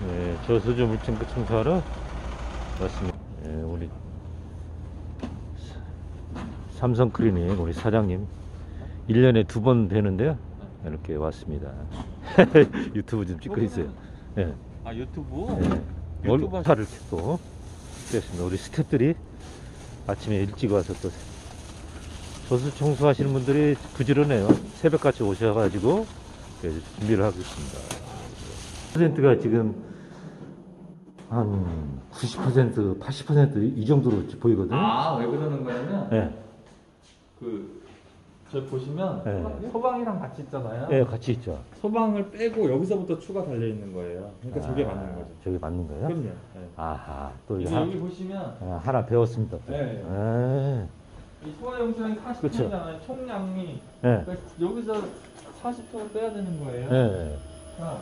네, 저수조 물증 청소하러 왔습니다. 예, 우리 사- 삼성 클리닉 우리 사장님 1년에 두 번 되는데요. 이렇게 왔습니다. 유튜브 좀 찍고 있어요. 예. 아 유튜브? 네. 유튜브 월차를 또 뺐습니다. 우리 스태프들이 아침에 일찍 와서 또 저수 청소하시는 분들이 부지런해요. 새벽같이 오셔가지고 준비를 하고 있습니다. 퍼센트가 지금 한 90%, 80%이 정도로 보이거든요. 아 왜 그러는 거냐면 예, 그 저기 보시면 네. 소방이랑 같이 있잖아요. 예, 같이 있죠. 소방을 빼고 여기서부터 추가 달려 있는 거예요. 그러니까 저게 아, 맞는 거죠. 저게 맞는 거예요? 그럼요. 네. 아하, 또 이거 하나, 여기 보시면 아, 하나 배웠습니다. 또. 네. 예, 이 소화용수량이 그쵸. 40톤이잖아요. 총량이 예, 그러니까 여기서 40톤을 빼야 되는 거예요. 예. 아,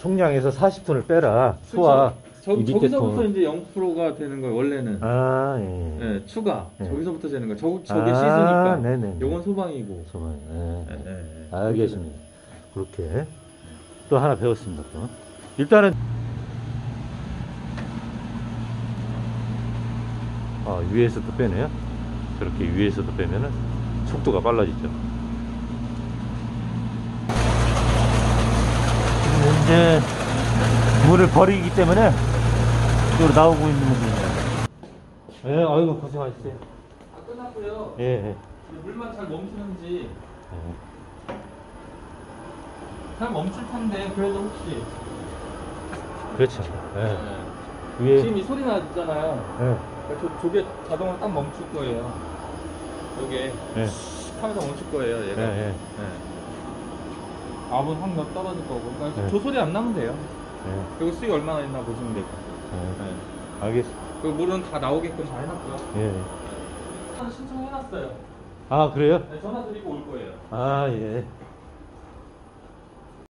총량에서 40톤을 빼라. 소화. 저, 이 밑에 저기서부터 톤. 이제 0%가 되는 거예요. 원래는. 아, 예. 네, 추가. 네. 저기서부터 되는 거예요. 저, 저게 아, 시스니까. 네네. 요건 소방이고. 소방. 예. 네, 네, 네. 알겠습니다. 그렇게 또 하나 배웠습니다. 또 일단은 아 위에서도 빼네요. 저렇게 위에서도 빼면은 속도가 빨라지죠. 지금 이제 물을 버리기 때문에 이쪽으로 나오고 있는 분이에요. 예, 아이고 고생하셨어요. 다 끝났고요. 예, 예. 물만 잘 멈추는지 예. 잘 멈출 텐데 그래도 혹시 그렇죠. 예. 네. 위에 지금 이 소리 나잖아요. 예. 그러니까 저, 저게 자동으로 딱 멈출 거예요. 요게 예. 하면서 멈출 거예요. 예, 얘가. 예. 네. 압은 확 떨어질 거고. 그러니까 네. 저 소리 안 나면 돼요. 예. 그리고 수위 얼마나 있나 보시면 되고. 예. 네. 알겠습니다. 그 물은 다 나오게끔 다 해놨고요. 예. 신청해놨어요. 아, 그래요? 네, 전화 드리고 올 거예요. 아, 예.